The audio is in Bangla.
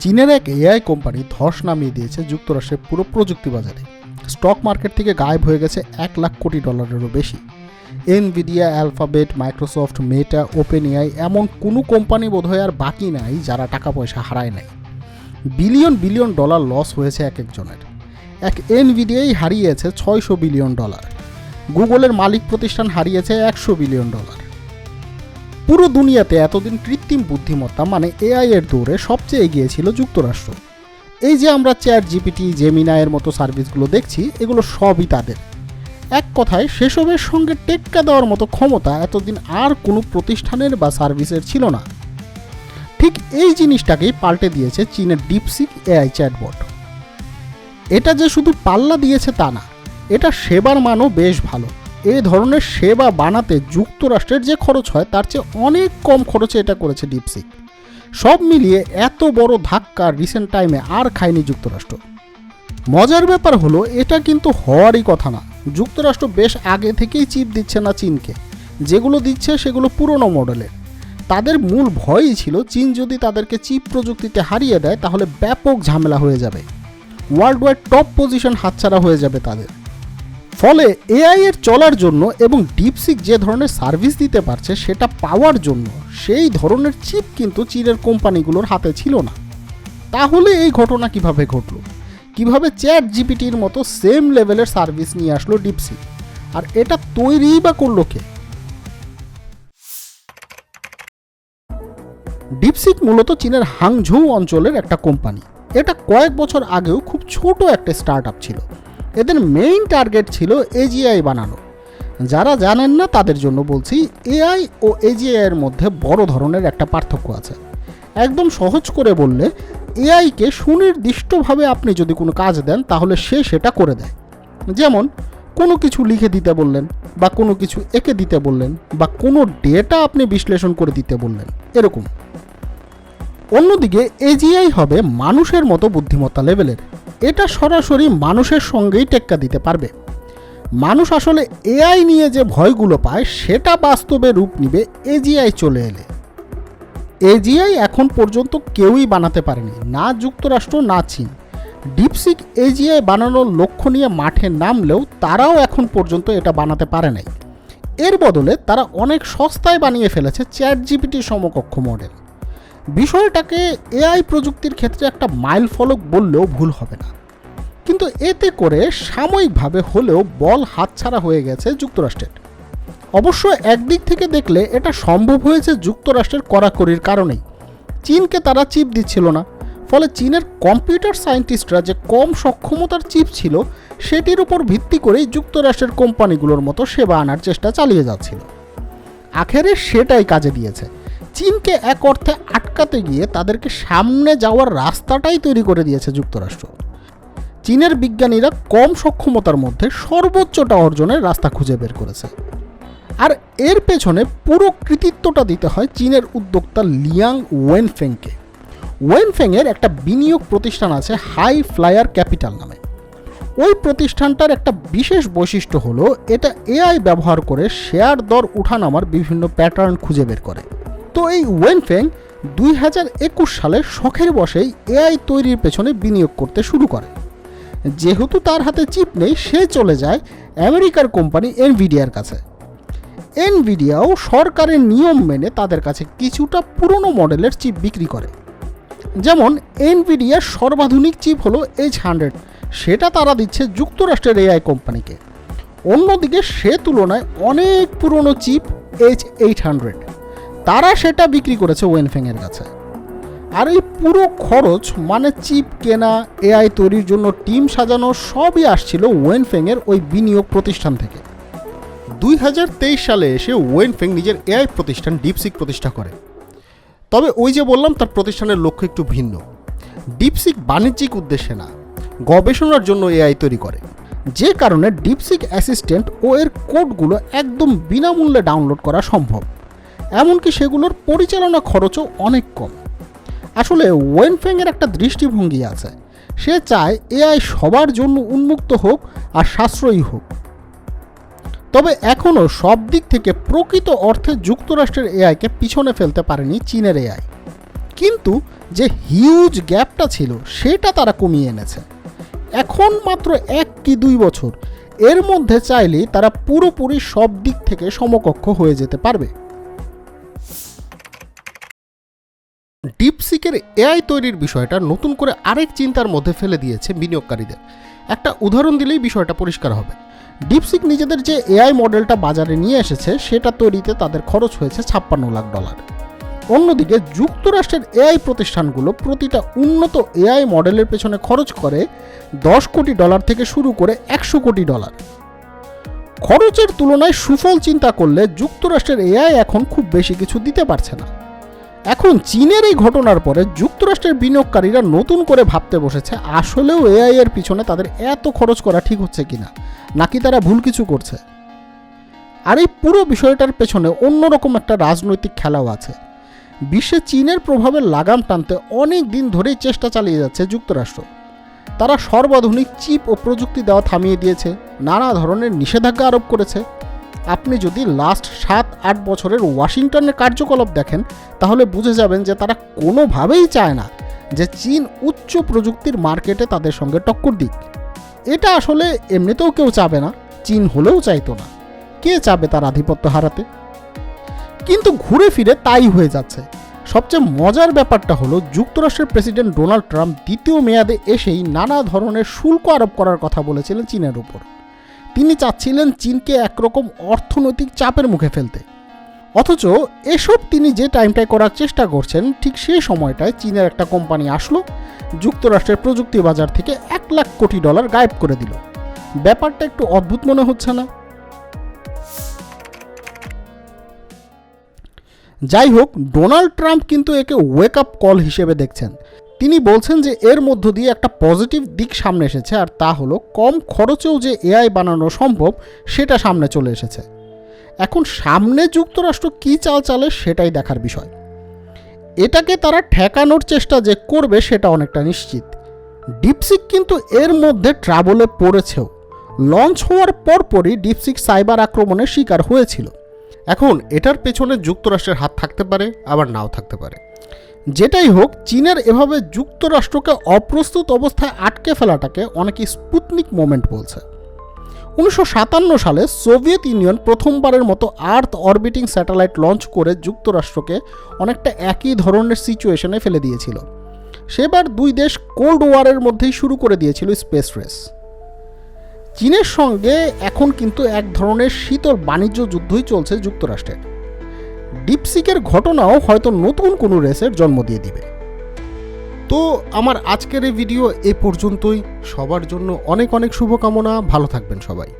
চীনের এক এআই কোম্পানি ধস নামিয়ে দিয়েছে যুক্তরাষ্ট্রের পুরো প্রযুক্তি বাজারে। স্টক মার্কেট থেকে গায়েব হয়ে গেছে এক লাখ কোটি ডলারেরও বেশি। Nvidia, Alphabet, Microsoft, Meta open AI এমন কোনো কোম্পানি বোধহয় আর বাকি নাই যারা টাকা পয়সা হারায় নাই। বিলিয়ন বিলিয়ন ডলার লস হয়েছে এক একজনের। এক এনভিডিয়াই হারিয়েছে ছয়শো বিলিয়ন ডলার। গুগলের মালিক প্রতিষ্ঠান হারিয়েছে একশো বিলিয়ন ডলার। পুরো দুনিয়াতে এতদিন কৃত্রিম বুদ্ধিমত্তা মানে এআই এর দৌড়ে সবচেয়ে এগিয়ে ছিল যুক্তরাষ্ট্র। এই যে আমরা চ্যাট জিপিটি জেমিনা এর মতো সার্ভিসগুলো দেখছি, এগুলো সবই তাদের। এক কথায়, সেসবের সঙ্গে টেক্কা দেওয়ার মতো ক্ষমতা এতদিন আর কোনো প্রতিষ্ঠানের বা সার্ভিসের ছিল না। ঠিক এই জিনিসটাকেই পাল্টে দিয়েছে চীনের ডিপসিক এআই চ্যাটবট। এটা যে শুধু পাল্লা দিয়েছে তা না, এটা সেবার মানও বেশ ভালো। এই ধরনের সেবা বানাতে যুক্তরাষ্ট্রের যে খরচ হয়, তার চেয়ে অনেক কম খরচে এটা করেছে ডিপসিক সব মিলিয়ে এত বড় ধাক্কা রিসেন্ট টাইমে আর খায়নি যুক্তরাষ্ট্র। মজার ব্যাপার হলো, এটা কিন্তু হওয়ারই কথা না। যুক্তরাষ্ট্র বেশ আগে থেকেই চিপ দিচ্ছে না চীনকে। যেগুলো দিচ্ছে সেগুলো পুরনো মডেলের তাদের মূল ভয়ই ছিল, চীন যদি তাদেরকে চিপ প্রযুক্তিতে হারিয়ে দেয়, তাহলে ব্যাপক ঝামেলা হয়ে যাবে। ওয়ার্ল্ড ওয়াইড টপ পজিশন হাতছাড়া হয়ে যাবে তাদের। ফলে এআই এর চলার জন্য এবং ডিপসিক যে ধরনের সার্ভিস দিতে পারছে সেটা পাওয়ার জন্য সেই ধরনের চিপ কিন্তু চীনের কোম্পানিগুলোর হাতে ছিল না। তাহলে এই ঘটনা কীভাবে ঘটলো? কীভাবে চ্যাট জিপিটির মতো সেম লেভেলের সার্ভিস নিয়ে আসলো ডিপসিক আর এটা তৈরিই বা করল কে? ডিপসিক মূলত চীনের হাংঝৌ অঞ্চলের একটা কোম্পানি। এটা কয়েক বছর আগেও খুব ছোট একটা স্টার্ট ছিল। এদের মেইন টার্গেট ছিল এজিআই বানানো। যারা জানেন না, তাদের জন্য বলছি এআই ও এজিআই এর মধ্যে বড় ধরনের একটা পার্থক্য আছে। একদম সহজ করে বললে এআইকে সুনির্দিষ্টভাবে আপনি যদি কোনো কাজ দেন, তাহলে সে সেটা করে দেয়। যেমন, কোনো কিছু লিখে দিতে বললেন, বা কোনো কিছু এঁকে দিতে বললেন, বা কোনো ডেটা আপনি বিশ্লেষণ করে দিতে বললেন, এরকম। অন্যদিকে এজিআই হবে মানুষের মতো বুদ্ধিমত্তা লেভেলের এটা সরাসরি মানুষের সঙ্গেই টেক্কা দিতে পারবে। মানুষ আসলে এআই নিয়ে যে ভয়গুলো পায়, সেটা বাস্তবে রূপ নিবে এজিআই চলে এলে। এজিআই এখন পর্যন্ত কেউই বানাতে পারেনি, না যুক্তরাষ্ট্র, না চীন। ডিপসিক এজিআই বানানোর লক্ষ্য নিয়ে মাঠে নামলেও তারাও এখন পর্যন্ত এটা বানাতে পারে নাই। এর বদলে তারা অনেক সস্তায় বানিয়ে ফেলেছে চ্যাট জিপিটি সমকক্ষ মডেল। বিষয়টাকে এআই প্রযুক্তির ক্ষেত্রে একটা মাইল ফলক বললেও ভুল হবে না। কিন্তু এতে করে সাময়িকভাবে হলেও বল হাতছাড়া হয়ে গেছে যুক্তরাষ্ট্রের। অবশ্য একদিক থেকে দেখলে এটা সম্ভব হয়েছে যুক্তরাষ্ট্রের কড়াকড়ির কারণেই। চীনকে তারা চিপ দিচ্ছিল না, ফলে চীনের কম্পিউটার সায়েন্টিস্টরা যে কম সক্ষমতার চিপ ছিল, সেটির উপর ভিত্তি করেই যুক্তরাষ্ট্রের কোম্পানিগুলোর মতো সেবা আনার চেষ্টা চালিয়ে যাচ্ছিল। আখেরে সেটাই কাজে দিয়েছে। চীনকে এক অর্থে আটকাতে গিয়ে তাদেরকে সামনে যাওয়ার রাস্তাটাই তৈরি করে দিয়েছে যুক্তরাষ্ট্র। চীনের বিজ্ঞানীরা কম সক্ষমতার মধ্যে সর্বোচ্চটা অর্জনের রাস্তা খুঁজে বের করেছে। আর এর পেছনে পুরো কৃতিত্বটা দিতে হয় চীনের উদ্যোক্তা লিয়াং ওয়েনফেংকে। ওয়েনফেংয়ের একটা বিনিয়োগ প্রতিষ্ঠান আছে হাই ফ্লায়ার ক্যাপিটাল নামে। ওই প্রতিষ্ঠানটার একটা বিশেষ বৈশিষ্ট্য হলো এটা এআই ব্যবহার করে শেয়ার দর উঠানামার বিভিন্ন প্যাটার্ন খুঁজে বের করে। তো এই ওয়েনফেং দুই হাজার একুশ সালে শখের বসেই এআই তৈরির পেছনে বিনিয়োগ করতে শুরু করে। যেহেতু তার হাতে চিপ নেই, সে চলে যায় আমেরিকার কোম্পানি এনভিডিয়ার কাছে। এনভিডিয়াও সরকারের নিয়ম মেনে তাদের কাছে কিছুটা পুরনো মডেলের চিপ বিক্রি করে। যেমন এনভিডিয়ার সর্বাধুনিক চিপ হলো এইচ হান্ড্রেড সেটা তারা দিচ্ছে যুক্তরাষ্ট্রের এআই কোম্পানিকে। অন্যদিকে, সে তুলনায় অনেক পুরনো চিপ এইচ এইট হান্ড্রেড তারা সেটা বিক্রি করেছে ওয়েনফেংয়ের কাছে। আর এই পুরো খরচ মানে চিপ কেনা, এআই তৈরির জন্য টিম সাজানো সবই আসছিল ওয়েনফেংয়ের ওই বিনিয়োগ প্রতিষ্ঠান থেকে। দুই হাজার তেইশ সালে এসে ওয়েনফেং নিজের এআই প্রতিষ্ঠান ডিপসিক প্রতিষ্ঠা করে। তবে ওই যে বললাম, তার প্রতিষ্ঠানের লক্ষ্য একটু ভিন্ন। ডিপসিক বাণিজ্যিক উদ্দেশ্যে না, গবেষণার জন্য এআই তৈরি করে। যে কারণে ডিপসিক অ্যাসিস্ট্যান্ট ও এর কোডগুলো একদম বিনামূল্যে ডাউনলোড করা সম্ভব। এমনকি সেগুলোর পরিচালনা খরচও অনেক কম। আসলে ওয়েনফেংয়ের একটা দৃষ্টিভঙ্গি আছে। সে চায় এআই সবার জন্য উন্মুক্ত হোক আর সাশ্রয়ী হোক। তবে এখনও সব দিক থেকে প্রকৃত অর্থে যুক্তরাষ্ট্রের এআইকে পিছনে ফেলতে পারেনি চীনের এআই। কিন্তু যে হিউজ গ্যাপটা ছিল, সেটা তারা কমিয়ে এনেছে। এখন মাত্র এক কি দুই বছর, এর মধ্যে চাইলেই তারা পুরোপুরি সব দিক থেকে সমকক্ষ হয়ে যেতে পারবে। ডিপসিকের এআই তৈরির বিষয়টা নতুন করে আরেক চিন্তার মধ্যে ফেলে দিয়েছে বিনিয়োগকারীদের। একটা উদাহরণ দিলেই বিষয়টা পরিষ্কার হবে। ডিপসিক নিজেদের যে এআই মডেলটা বাজারে নিয়ে এসেছে, সেটা তৈরিতে তাদের খরচ হয়েছে ছাপ্পান্ন লাখ ডলার। অন্যদিকে যুক্তরাষ্ট্রের এআই প্রতিষ্ঠানগুলো প্রতিটা উন্নত এআই মডেলের পেছনে খরচ করে দশ কোটি ডলার থেকে শুরু করে একশো কোটি ডলার। খরচের তুলনায় সুফল চিন্তা করলে যুক্তরাষ্ট্রের এআই এখন খুব বেশি কিছু দিতে পারছে না। এখন চীনের এই ঘটনার পরে যুক্তরাষ্ট্রের বিনিয়োগকারীরা নতুন করে ভাবতে বসেছে, আসলেও এআই এর পিছনে তাদের এত খরচ করা ঠিক হচ্ছে কিনা, নাকি তারা ভুল কিছু করছে? আর এই পুরো বিষয়টার পেছনে অন্যরকম একটা রাজনৈতিক খেলাও আছে। বিশ্বে চীনের প্রভাবের লাগাম টানতে অনেক দিন ধরেই চেষ্টা চালিয়ে যাচ্ছে যুক্তরাষ্ট্র। তারা সর্বাধুনিক চিপ ও প্রযুক্তি দেওয়া থামিয়ে দিয়েছে, নানা ধরনের নিষেধাজ্ঞা আরোপ করেছে। আপনি যদি লাস্ট সাত আট বছরের ওয়াশিংটনের কার্যকলাপ দেখেন, তাহলে বুঝে যাবেন যে তারা কোনোভাবেই চায় না যে চীন উচ্চ প্রযুক্তির মার্কেটে তাদের সঙ্গে টক্কর দিক। এটা আসলে এমনিতেও কেউ চাবে না, চীন হলেও চাইতো না। কে চাবে তার আধিপত্য হারাতে? কিন্তু ঘুরে ফিরে তাই হয়ে যাচ্ছে। সবচেয়ে মজার ব্যাপারটা হলো, যুক্তরাষ্ট্রের প্রেসিডেন্ট ডোনাল্ড ট্রাম্প দ্বিতীয় মেয়াদে এসেই নানা ধরনের শুল্ক আরোপ করার কথা বলেছিলেন চীনের উপর। তিনি চাচ্ছিলেন চীনকে একরকম অর্থনৈতিক চাপের মুখে ফেলতে। অথচ এসব তিনি যে টাইমটায় করার চেষ্টা করছেন, ঠিক সেই সময়টায় চীনের একটা কোম্পানি আসলো, যুক্তরাষ্ট্রের প্রযুক্তি বাজার থেকে এক লাখ কোটি ডলার গায়েব করে দিল। ব্যাপারটা একটু অদ্ভুত মনে হচ্ছে না? যাই হোক, ডোনাল্ড ট্রাম্প কিন্তু একে ওয়েক আপ কল হিসেবে দেখছেন। তিনি বলছেন যে এর মধ্য দিয়ে একটা পজিটিভ দিক সামনে এসেছে, আর তা হলো কম খরচেও যে এআই বানানো সম্ভব সেটা সামনে চলে এসেছে। এখন সামনে যুক্তরাষ্ট্র কী চাল চালে সেটাই দেখার বিষয়। এটাকে তারা ঠেকানোর চেষ্টা যে করবে সেটা অনেকটা নিশ্চিত। ডিপসিক কিন্তু এর মধ্যে ট্রাবলে পড়েছেও। লঞ্চ হওয়ার পরপরই ডিপসিক সাইবার আক্রমণের শিকার হয়েছিল। এখন এটার পেছনে যুক্তরাষ্ট্রের হাত থাকতে পারে, আবার নাও থাকতে পারে। যেটাই হোক, চীনের এভাবে যুক্তরাষ্ট্রকে অপ্রস্তুত অবস্থায় আটকে ফেলাটাকে অনেকে স্পুতনিক মোমেন্ট বলছে। উনিশশো সাতান্ন সালে সোভিয়েত ইউনিয়ন প্রথমবারের মতো আর্থ অরবিটিং স্যাটেলাইট লঞ্চ করে যুক্তরাষ্ট্রকে অনেকটা একই ধরনের সিচুয়েশনে ফেলে দিয়েছিল। সেবার দুই দেশ কোল্ড ওয়ারের মধ্যেই শুরু করে দিয়েছিল স্পেস রেস। চীনের সঙ্গে এখন কিন্তু এক ধরনের শীতল বাণিজ্য যুদ্ধই চলছে যুক্তরাষ্ট্রের ডিপসিকের ঘটনাও হয়তো নতুন কোনো রেসের জন্ম দিয়ে দিবে। তো আমার আজকের এই ভিডিও এ পর্যন্তই। সবার জন্য অনেক অনেক শুভকামনা। ভালো থাকবেন সবাই।